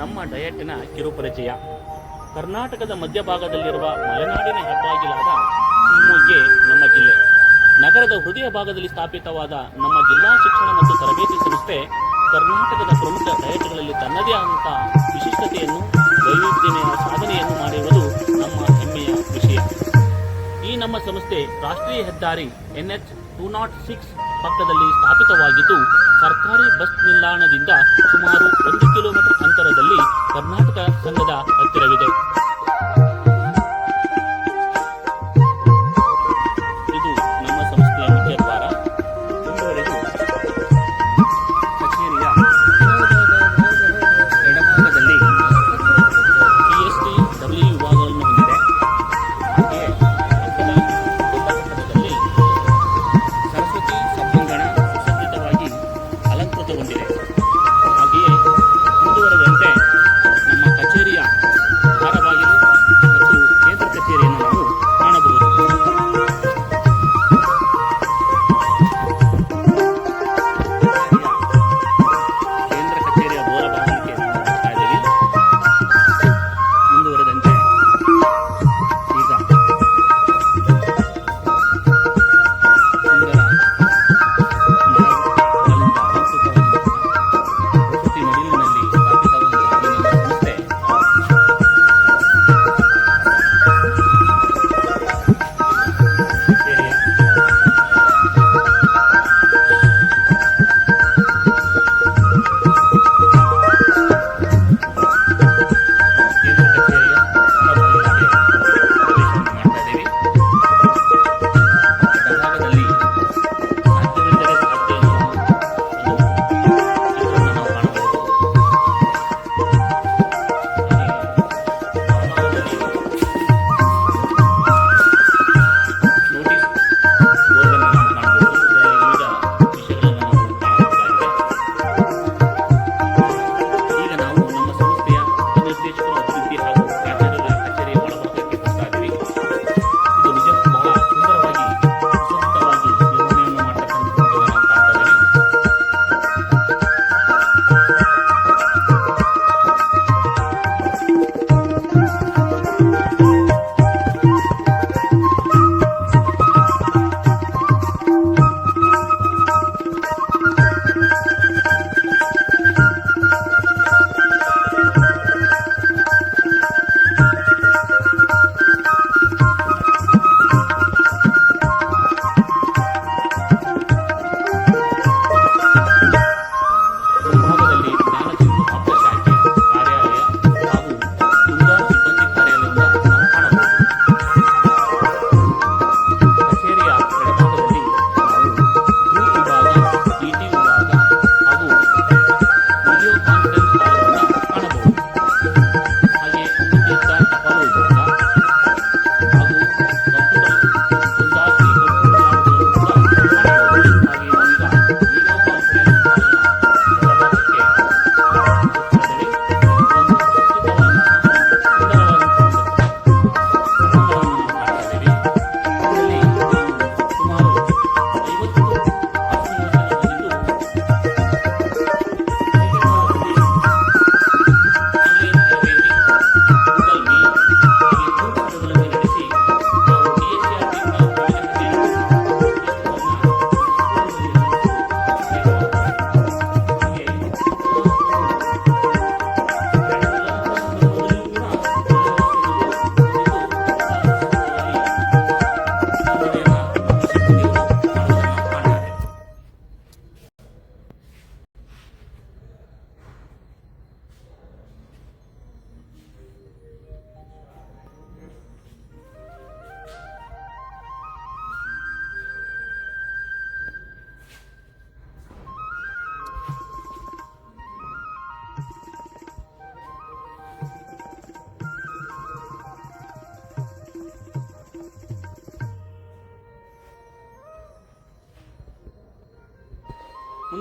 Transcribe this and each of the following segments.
ನಮ್ಮ ಡಯಟ್ನ ಕಿರುಪರಿಚಯ. ಕರ್ನಾಟಕದ ಮಧ್ಯಭಾಗದಲ್ಲಿರುವ ಮಲೆನಾಡಿನ ಹೆಬ್ಬಾಗಿಲಾದ ಶಿವಮೊಗ್ಗೆ ನಮ್ಮ ಜಿಲ್ಲೆ. ನಗರದ ಹೃದಯ ಭಾಗದಲ್ಲಿ ಸ್ಥಾಪಿತವಾದ ನಮ್ಮ ಜಿಲ್ಲಾ ಶಿಕ್ಷಣ ಮತ್ತು ತರಬೇತಿ ಸಂಸ್ಥೆ ಕರ್ನಾಟಕದ ಪ್ರಮುಖ ಡಯಟ್ಗಳಲ್ಲಿ ತನ್ನದೇ ಆದಂಥ ವಿಶಿಷ್ಟತೆಯನ್ನು ವೈವಿಧ್ಯಮಯ ಸಾಧನೆಯನ್ನು ಮಾಡಿರುವುದು ನಮ್ಮ ಹೆಮ್ಮೆಯ ವಿಷಯ. ಈ ನಮ್ಮ ಸಂಸ್ಥೆ ರಾಷ್ಟ್ರೀಯ ಹೆದ್ದಾರಿ ಎನ್ಎಚ್ ಟೂ ನಾಟ್ ಸಿಕ್ಸ್ ಪಕ್ಕದಲ್ಲಿ ಸ್ಥಾಪಿತವಾಗಿದ್ದು ಸರ್ಕಾರಿ ಬಸ್ ನಿಲ್ದಾಣದಿಂದ ಸುಮಾರು ಒಂದು ಕಿಲೋಮೀಟರ್ ಅಂತರದಲ್ಲಿ ಕರ್ನಾಟಕ ಸಂಘದ ಹತ್ತಿರವಿದೆ.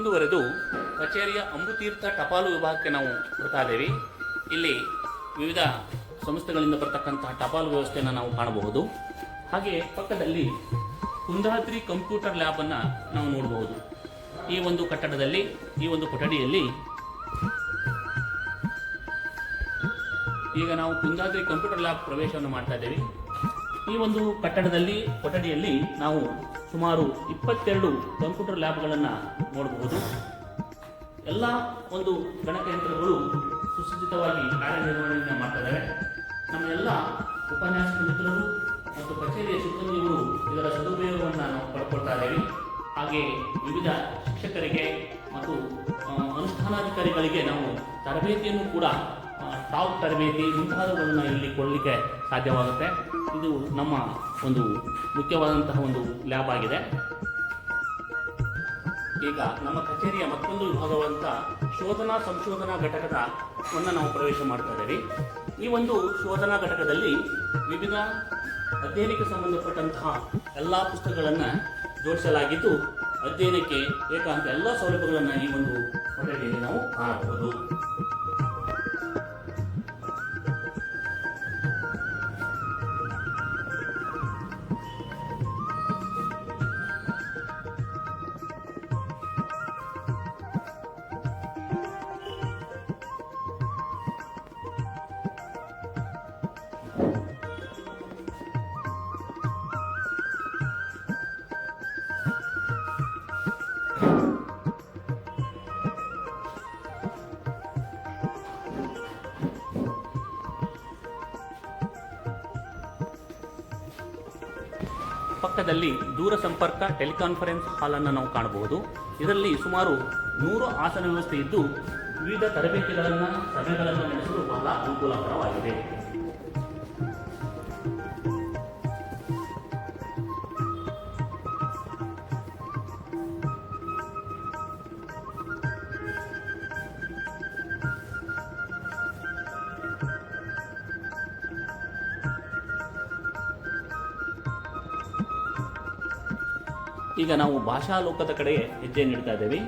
ಮುಂದುವರೆದು ಕಚೇರಿಯ ಅಂಬುತೀರ್ಥ ಟಪಾಲು ವಿಭಾಗಕ್ಕೆ ನಾವು ಬರ್ತಾ ಇದ್ದೇವೆ. ಇಲ್ಲಿ ವಿವಿಧ ಸಂಸ್ಥೆಗಳಿಂದ ಬರ್ತಕ್ಕಂತಹ ಟಪಾಲು ವ್ಯವಸ್ಥೆಯನ್ನು ನಾವು ಕಾಣಬಹುದು. ಹಾಗೆ ಪಕ್ಕದಲ್ಲಿ ಕುಂದಾದ್ರಿ ಕಂಪ್ಯೂಟರ್ ಲ್ಯಾಬ್ ಅನ್ನ ನಾವು ನೋಡಬಹುದು. ಈ ಒಂದು ಕಟ್ಟಡದಲ್ಲಿ, ಈ ಒಂದು ಕೊಠಡಿಯಲ್ಲಿ ಈಗ ನಾವು ಕುಂದಾದ್ರಿ ಕಂಪ್ಯೂಟರ್ ಲ್ಯಾಬ್ ಪ್ರವೇಶವನ್ನು ಮಾಡ್ತಾ ಇದ್ದೇವೆ. ಈ ಒಂದು ಕಟ್ಟಡದಲ್ಲಿ, ಕೊಠಡಿಯಲ್ಲಿ ನಾವು ಸುಮಾರು ಇಪ್ಪತ್ತೆರಡು ಕಂಪ್ಯೂಟರ್ ಲ್ಯಾಬ್ಗಳನ್ನು ನೋಡಬಹುದು. ಎಲ್ಲ ಒಂದು ಗಣಕಯಂತ್ರಗಳು ಸುಸಜ್ಜಿತವಾಗಿ ಕಾರ್ಯನಿರ್ವಹಣೆಯನ್ನು ಮಾಡ್ತಾ ನಮ್ಮ ಎಲ್ಲ ಉಪನ್ಯಾಸಕ ಮಿತ್ರರು ಮತ್ತು ಕಚೇರಿಯ ಸಿಬ್ಬಂದಿಯವರು ಇದರ ಸದುಪಯೋಗವನ್ನು ನಾವು ಪಡ್ಕೊಳ್ತಾ ಇದ್ದೀವಿ. ಹಾಗೆ ವಿವಿಧ ಶಿಕ್ಷಕರಿಗೆ ಮತ್ತು ಅನುಷ್ಠಾನಾಧಿಕಾರಿಗಳಿಗೆ ನಾವು ತರಬೇತಿಯನ್ನು ಕೂಡ ಟಾಪ್ ತರಬೇತಿ ಮುಂತಾದವುಗಳನ್ನು ಇಲ್ಲಿ ಕೊಡಲಿಕ್ಕೆ ಸಾಧ್ಯವಾಗುತ್ತೆ. ಇದು ನಮ್ಮ ಒಂದು ಮುಖ್ಯವಾದಂತಹ ಒಂದು ಲ್ಯಾಬ್ ಆಗಿದೆ. ಈಗ ನಮ್ಮ ಕಚೇರಿಯ ಮತ್ತೊಂದು ವಿಭಾಗವಂತ ಶೋಧನಾ ಸಂಶೋಧನಾ ಘಟಕದ ಒಂದು ನಾವು ಪ್ರವೇಶ ಮಾಡ್ತಾ ಇದ್ದೀವಿ. ಈ ಒಂದು ಶೋಧನಾ ಘಟಕದಲ್ಲಿ ವಿವಿಧ ಅಧ್ಯಯನಕ್ಕೆ ಸಂಬಂಧಪಟ್ಟಂತಹ ಎಲ್ಲ ಪುಸ್ತಕಗಳನ್ನು ಜೋಡಿಸಲಾಗಿದ್ದು, ಅಧ್ಯಯನಕ್ಕೆ ಬೇಕಾದಂಥ ಎಲ್ಲ ಸೌಲಭ್ಯಗಳನ್ನು ಈ ಒಂದು ಕೊಠಡಿಯಲ್ಲಿ ನಾವು ಕಾಣಬಹುದು. ಪಕ್ಕದಲ್ಲಿ ದೂರ ಸಂಪರ್ಕ ಟೆಲಿಕಾನ್ಫರೆನ್ಸ್ ಹಾಲ್ ಅನ್ನು ನಾವು ಕಾಣಬಹುದು. ಇದರಲ್ಲಿ ಸುಮಾರು ನೂರು ಆಸನ ವ್ಯವಸ್ಥೆ ಇದ್ದು, ವಿವಿಧ ತರಬೇತಿಗಳನ್ನು, ಸಭೆಗಳನ್ನು ನಡೆಸಲು ಬಹಳ ಅನುಕೂಲಕರವಾಗಿದೆ. ಈಗ ನಾವು ಭಾಷಾ ಲೋಕದ ಕಡೆ ಹೆಜ್ಜೆ ನೀಡ್ತಾ ಇದ್ದೇವೆ.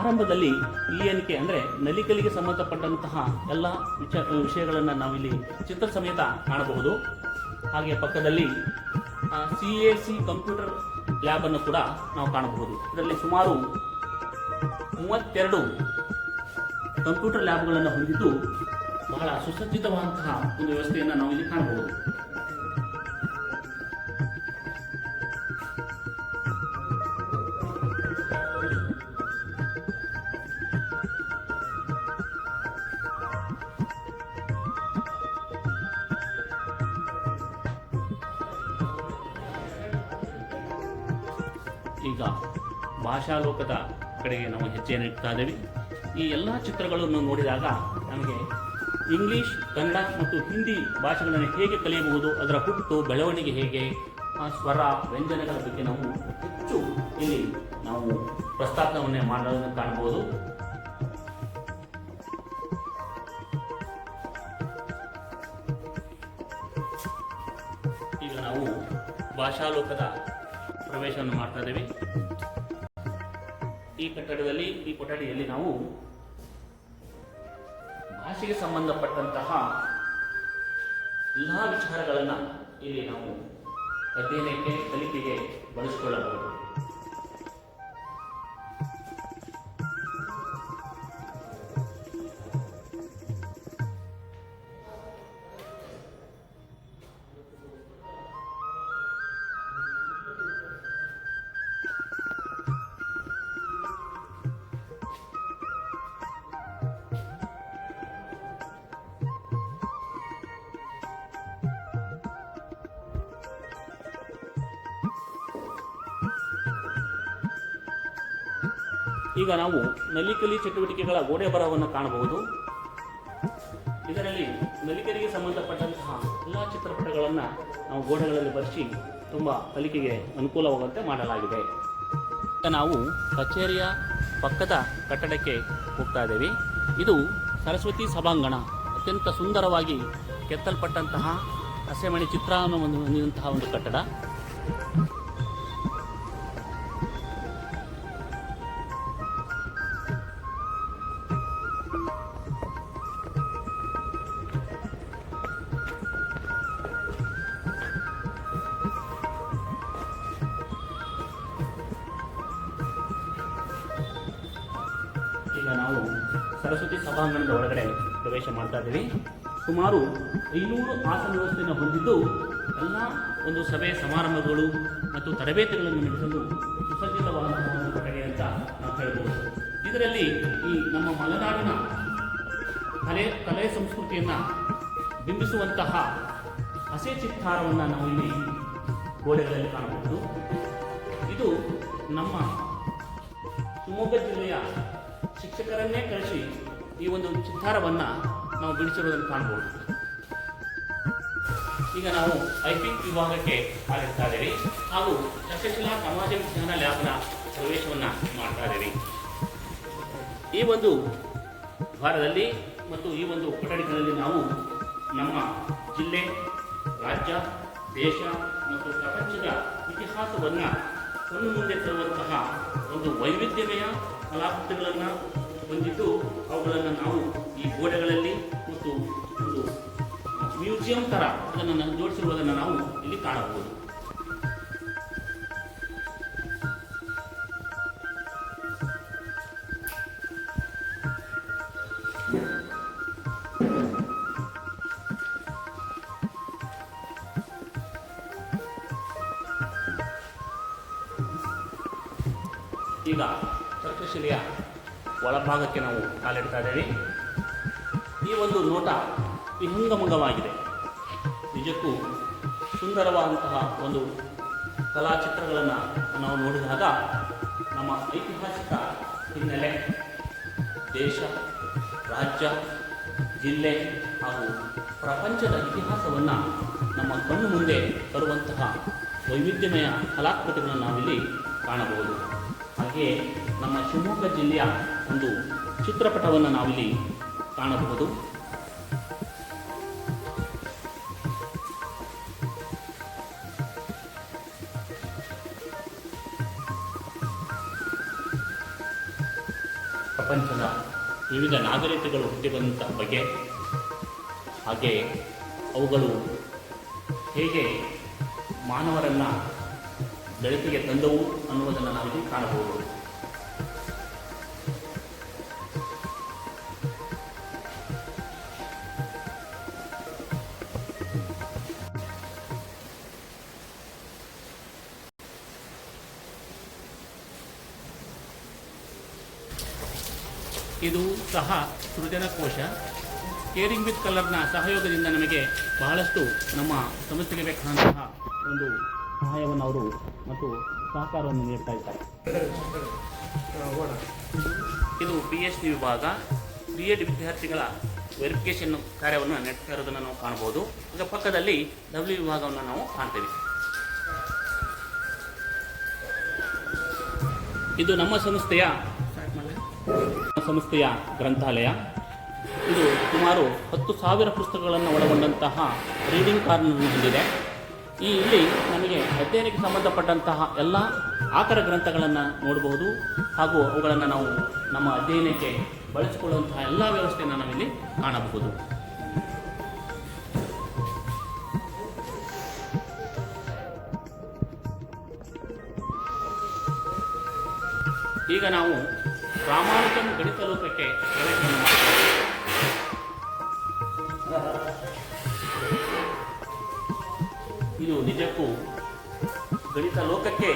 ಆರಂಭದಲ್ಲಿ ಎನಿಕೆ ಅಂದರೆ ನಲಿಕಲಿಗೆ ಸಂಬಂಧಪಟ್ಟಂತಹ ಎಲ್ಲ ವಿಚ ವಿಷಯಗಳನ್ನು ನಾವಿಲ್ಲಿ ಚಿತ್ರ ಸಮೇತ ಕಾಣಬಹುದು. ಹಾಗೆ ಪಕ್ಕದಲ್ಲಿ C A C computer lab ಅನ್ನು ಕೂಡ ನಾವು ಕಾಣಬಹುದು. ಇದರಲ್ಲಿ ಸುಮಾರು ಮೂವತ್ತೆರಡು ಕಂಪ್ಯೂಟರ್ ಲ್ಯಾಬ್ಗಳನ್ನು ಹೊಂದಿದ್ದು ಬಹಳ ಸುಸಜ್ಜಿತವಾದಂತಹ ಒಂದು ವ್ಯವಸ್ಥೆಯನ್ನು ನಾವು ಇಲ್ಲಿ ಕಾಣಬಹುದು. ಕಡೆಗೆ ನಾವು ಹೆಜ್ಜೆಯನ್ನು ಇಡ್ತಾ ಇದ್ದೇವೆ. ಈ ಎಲ್ಲ ಚಿತ್ರಗಳನ್ನು ನೋಡಿದಾಗ ನಮಗೆ ಇಂಗ್ಲಿಷ್, ಕನ್ನಡ ಮತ್ತು ಹಿಂದಿ ಭಾಷೆಗಳನ್ನು ಹೇಗೆ ಕಲಿಯಬಹುದು, ಅದರ ಹುಟ್ಟು, ಬೆಳವಣಿಗೆ ಹೇಗೆ, ಆ ಸ್ವರ, ವ್ಯಂಜನಗಳ ಬಗ್ಗೆ ನಾವು ಹೆಚ್ಚು ಇಲ್ಲಿ ನಾವು ಪ್ರಸ್ತಾಪವನ್ನೇ ಮಾಡೋದನ್ನು ಕಾಣಬಹುದು. ಈಗ ನಾವು ಭಾಷಾಲೋಕದ ಪ್ರವೇಶವನ್ನು ಮಾಡ್ತಾ ಇದ್ದೇವೆ. ಈ ಕಟ್ಟಡದಲ್ಲಿ ಈ ಕೊಠಡಿಯಲ್ಲಿ ನಾವು ಭಾಷೆಗೆ ಸಂಬಂಧಪಟ್ಟಂತಹ ಎಲ್ಲ ವಿಚಾರಗಳನ್ನು ಇಲ್ಲಿ ನಾವು ಅಧ್ಯಯನಕ್ಕೆ ಕಲಿಕೆಗೆ ಬಳಸಿಕೊಳ್ಳಬಹುದು. ಈಗ ನಾವು ನಲಿಕಲಿ ಚಟುವಟಿಕೆಗಳ ಗೋಡೆ ಬರಹವನ್ನು ಕಾಣಬಹುದು. ಇದರಲ್ಲಿ ನಲಿಕರಿಗೆ ಸಂಬಂಧಪಟ್ಟಂತಹ ಎಲ್ಲ ಚಿತ್ರಪಟಗಳನ್ನು ನಾವು ಗೋಡೆಗಳಲ್ಲಿ ಬರೆಸಿ ತುಂಬ ಕಲಿಕೆಗೆ ಅನುಕೂಲವಾಗುವಂತೆ ಮಾಡಲಾಗಿದೆ. ಈಗ ನಾವು ಕಚೇರಿಯ ಪಕ್ಕದ ಕಟ್ಟಡಕ್ಕೆ ಹೋಗ್ತಾ ಇದ್ದೇವೆ. ಇದು ಸರಸ್ವತಿ ಸಭಾಂಗಣ. ಅತ್ಯಂತ ಸುಂದರವಾಗಿ ಕೆತ್ತಲ್ಪಟ್ಟಂತಹ ಹಸೆಮಣಿ ಚಿತ್ರವನ್ನು ಹೊಂದಿದಂತಹ ಒಂದು ಕಟ್ಟಡ. ಸುಮಾರು ಐನೂರು ಆಸನ ವ್ಯವಸ್ಥೆಯನ್ನು ಹೊಂದಿದ್ದು, ಎಲ್ಲ ಒಂದು ಸಭೆ ಸಮಾರಂಭಗಳು ಮತ್ತು ತರಬೇತಿಗಳನ್ನು ನಡೆಸಲು ಸುಸಜ್ಜಿತವಾದಂತಹ ಒಂದು ಕೊಠಡಿ ಅಂತ ನಾವು ಹೇಳ್ಬೋದು. ಇದರಲ್ಲಿ ಈ ನಮ್ಮ ಮಲೆನಾಡಿನ ಕಲೆ ಕಲೆ ಸಂಸ್ಕೃತಿಯನ್ನು ಬಿಂಬಿಸುವಂತಹ ಹಸೆ ಚಿತ್ತಾರವನ್ನು ನಾವು ಇಲ್ಲಿ ಗೋಡೆಗಳಲ್ಲಿ ಕಾಣಬಹುದು. ಇದು ನಮ್ಮ ಶಿವಮೊಗ್ಗ ಜಿಲ್ಲೆಯ ಶಿಕ್ಷಕರನ್ನೇ ಕಳಿಸಿ ಈ ಒಂದು ಚಿತ್ತಾರವನ್ನು ನಾವು ಬಿಡಿಸಿರುವುದನ್ನು ಕಾಣಬಹುದು. ಈಗ ನಾವು ಐಪಿಂಗ್ ವಿಭಾಗಕ್ಕೆ ಕಾಲಿಡ್ತಾ ಇದ್ದೀವಿ. ಹಾಗೂ ತಕ್ಷಶಿಲಾ ಸಮಾಜ ವಿಜ್ಞಾನ ಲ್ಯಾಬ್ನ ಪ್ರವೇಶವನ್ನು ಮಾಡ್ತಾ ಇದ್ದೀವಿ. ಈ ಒಂದು ವಾರದಲ್ಲಿ ಮತ್ತು ಈ ಒಂದು ಕೊಠಡಿಗಳಲ್ಲಿ ನಾವು ನಮ್ಮ ಜಿಲ್ಲೆ, ರಾಜ್ಯ, ದೇಶ ಮತ್ತು ಪ್ರಪಂಚದ ಇತಿಹಾಸವನ್ನು ಕಣ್ಣು ಮುಂದೆ ತರುವಂತಹ ಒಂದು ವೈವಿಧ್ಯಮಯ ಕಲಾಕೃತಿಗಳನ್ನು ಹೊಂದಿದ್ದು ಅವುಗಳನ್ನು ನಾವು ಈ ಗೋಡೆಗಳಲ್ಲಿ ಮತ್ತು ಒಂದು ಮ್ಯೂಸಿಯಂ ಥರ ಅದನ್ನು ಜೋಡಿಸಿರುವುದನ್ನು ನಾವು ಇಲ್ಲಿ ಕಾಣಬಹುದು. ಈಗ ತಕ್ಷಶಿಲೆಯ ಒಳಭಾಗಕ್ಕೆ ನಾವು ಕಾಲಿಡ್ತಾ ಇದ್ದೇವೆ. ಈ ಒಂದು ನೋಟ ವಿಹಂಗಮಂಗವಾಗಿದೆ ನಿಜಕ್ಕೂ ಸುಂದರವಾದಂತಹ ಒಂದು ಕಲಾಚಿತ್ರಗಳನ್ನು ನಾವು ನೋಡಿದಾಗ ನಮ್ಮ ಐತಿಹಾಸಿಕ ಹಿನ್ನೆಲೆ ದೇಶ, ರಾಜ್ಯ, ಜಿಲ್ಲೆ ಹಾಗೂ ಪ್ರಪಂಚದ ಇತಿಹಾಸವನ್ನು ನಮ್ಮ ಕಣ್ಣು ಮುಂದೆ ತರುವಂತಹ ವೈವಿಧ್ಯಮಯ ಕಲಾಕೃತಿಗಳನ್ನು ನಾವಿಲ್ಲಿ ಕಾಣಬಹುದು. ಹಾಗೆಯೇ ನಮ್ಮ ಶಿವಮೊಗ್ಗ ಜಿಲ್ಲೆಯ ಒಂದು ಚಿತ್ರಪಟವನ್ನು ನಾವಿಲ್ಲಿ ಕಾಣಬಹುದು. ಪ್ರಪಂಚದ ವಿವಿಧ ನಾಗರಿಕತೆಗಳು ಹುಟ್ಟಿ ಬಗ್ಗೆ ಹಾಗೆ ಅವುಗಳು ಹೇಗೆ ಮಾನವರನ್ನು ಬೆಳಕಿಗೆ ತಂದವು ಅನ್ನುವುದನ್ನು ನಾವಿಲ್ಲಿ ಕಾಣಬಹುದು. ಸಹ ಸೃಜನಕೋಶ. ಕೇರಿಂಗ್ ವಿತ್ ಕಲರ್ನ ಸಹಯೋಗದಿಂದ ನಮಗೆ ಬಹಳಷ್ಟು ನಮ್ಮ ಸಂಸ್ಥೆಗೆ ಬೇಕಾದಂತಹ ಒಂದು ಸಹಾಯವನ್ನು ಅವರು ಮತ್ತು ಸಹಕಾರವನ್ನು ನೀಡ್ತಾ ಇದ್ದಾರೆ. ಇದು ಬಿ ಎಸ್ ಡಿ ವಿಭಾಗ. ಬಿ ಎಡ್ ವಿದ್ಯಾರ್ಥಿಗಳ ವೆರಿಫಿಕೇಶನ್ ಕಾರ್ಯವನ್ನು ನಡೆಸ್ತಾ ಇರೋದನ್ನು ನಾವು ಕಾಣಬಹುದು. ಈಗ ಪಕ್ಕದಲ್ಲಿ ಡಬ್ಲ್ಯೂ ವಿಭಾಗವನ್ನು ನಾವು ಕಾಣ್ತೇವೆ. ಇದು ನಮ್ಮ ಸಂಸ್ಥೆಯ ಸಂಸ್ಥೆಯ ಗ್ರಂಥಾಲಯ. ಇದು ಸುಮಾರು ಹತ್ತು ಸಾವಿರ ಪುಸ್ತಕಗಳನ್ನು ಒಳಗೊಂಡಂತಹ ರೀಡಿಂಗ್ ಕಾರ್ನರ್ ಹೊಂದಿದೆ. ಈ ಇಲ್ಲಿ ನಮಗೆ ಅಧ್ಯಯನಕ್ಕೆ ಸಂಬಂಧಪಟ್ಟಂತಹ ಎಲ್ಲ ಆಕರ ಗ್ರಂಥಗಳನ್ನು ನೋಡಬಹುದು ಹಾಗೂ ಅವುಗಳನ್ನು ನಾವು ನಮ್ಮ ಅಧ್ಯಯನಕ್ಕೆ ಬಳಸಿಕೊಳ್ಳುವಂತಹ ಎಲ್ಲ ವ್ಯವಸ್ಥೆಯನ್ನು ನಾವಿಲ್ಲಿ ಕಾಣಬಹುದು. ಈಗ ನಾವು ರಾಮಾನುಜನ್ ಗಣಿತ ಲೋಕಕ್ಕೆ ಇದು ನಿಜಕ್ಕೂ ಗಣಿತ ಲೋಕಕ್ಕೆ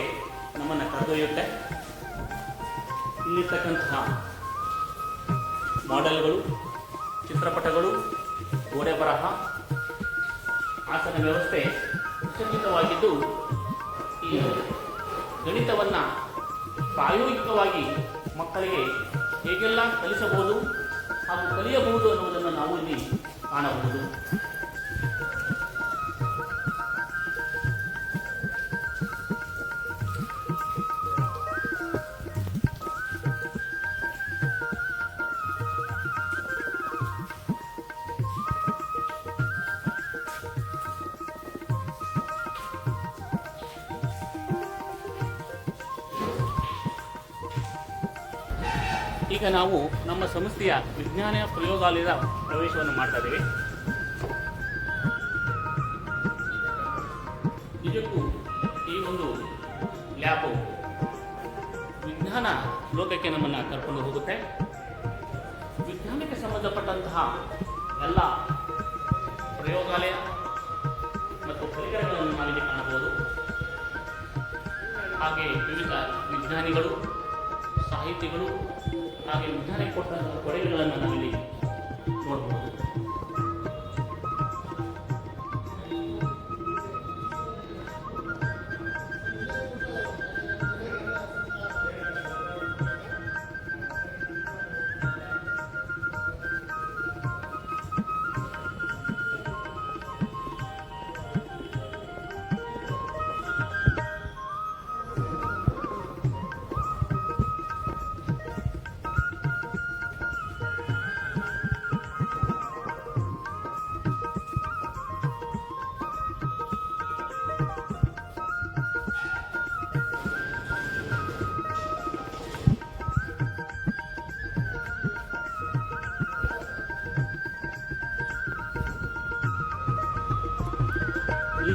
ನಮ್ಮನ್ನು ಕರೆದೊಯ್ಯುತ್ತೆ. ಇಲ್ಲಿರ್ತಕ್ಕಂತಹ ಮಾಡೆಲ್ಗಳು, ಚಿತ್ರಪಟಗಳು ಗೋಡೆ ಬರಹ ಆಸನ ವ್ಯವಸ್ಥೆ ಸುಸಜ್ಜಿತವಾಗಿದ್ದು ಈ ಗಣಿತವನ್ನು ಪ್ರಾಯೋಗಿಕವಾಗಿ ಮಕ್ಕಳಿಗೆ ಹೇಗೆಲ್ಲ ಕಲಿಸಬಹುದು ಹಾಗೂ ಕಲಿಯಬಹುದು ಅನ್ನುವುದನ್ನು ನಾವು ಇಲ್ಲಿ ಕಾಣಬಹುದು. ಈಗ ನಾವು ನಮ್ಮ ಸಂಸ್ಥೆಯ ವಿಜ್ಞಾನ ಪ್ರಯೋಗಾಲಯದ ಪ್ರವೇಶವನ್ನು ಮಾಡ್ತಾ ಇದ್ದೇವೆ. ನಿಜಕ್ಕೂ ಈ ಒಂದು ಲ್ಯಾಬು ವಿಜ್ಞಾನ ಲೋಕಕ್ಕೆ ನಮ್ಮನ್ನು ಕರ್ಕೊಂಡು ಹೋಗುತ್ತೆ. ವಿಜ್ಞಾನಕ್ಕೆ ಸಂಬಂಧಪಟ್ಟಂತಹ ಎಲ್ಲ ಪ್ರಯೋಗಾಲಯ ಮತ್ತು ಪರಿಕರಗಳನ್ನು ನಾವಿಲ್ಲಿ ಕಾಣಬಹುದು. ಹಾಗೆ ವಿವಿಧ ವಿಜ್ಞಾನಿಗಳು, ಸಾಹಿತಿಗಳು ಹಾಗೆ ವಿಜ್ಞಾನಿ ಕೊಟ್ಟಂತಹ ಕೊಡುಗೆಗಳನ್ನು ನಾವಿಲ್ಲಿ ನೋಡಬಹುದು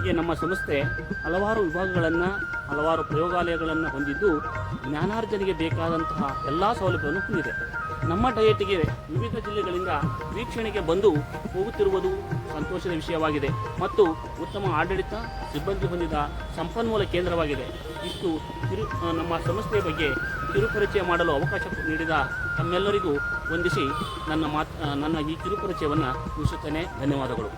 ಹೀಗೆ ನಮ್ಮ ಸಂಸ್ಥೆ ಹಲವಾರು ವಿಭಾಗಗಳನ್ನು, ಹಲವಾರು ಪ್ರಯೋಗಾಲಯಗಳನ್ನು ಹೊಂದಿದ್ದು ಜ್ಞಾನಾರ್ಜನೆಗೆ ಬೇಕಾದಂತಹ ಎಲ್ಲ ಸೌಲಭ್ಯವನ್ನು ಹೊಂದಿದೆ. ನಮ್ಮ ಡಯಟಿಗೆ ವಿವಿಧ ಜಿಲ್ಲೆಗಳಿಂದ ವೀಕ್ಷಣೆಗೆ ಬಂದು ಹೋಗುತ್ತಿರುವುದು ಸಂತೋಷದ ವಿಷಯವಾಗಿದೆ ಮತ್ತು ಉತ್ತಮ ಆಡಳಿತ, ಸಿಬ್ಬಂದಿ ಹೊಂದಿದ ಸಂಪನ್ಮೂಲ ಕೇಂದ್ರವಾಗಿದೆ. ಇಷ್ಟು ಕಿರು ನಮ್ಮ ಸಂಸ್ಥೆಯ ಬಗ್ಗೆ ಕಿರುಪರಿಚಯ ಮಾಡಲು ಅವಕಾಶ ನೀಡಿದ ತಮ್ಮೆಲ್ಲರಿಗೂ ವಂದಿಸಿ ನನ್ನ ಮಾತು ನನ್ನ ಈ ಕಿರುಪರಿಚಯವನ್ನು ಮುಗಿಸುತ್ತೇನೆ. ಧನ್ಯವಾದಗಳು.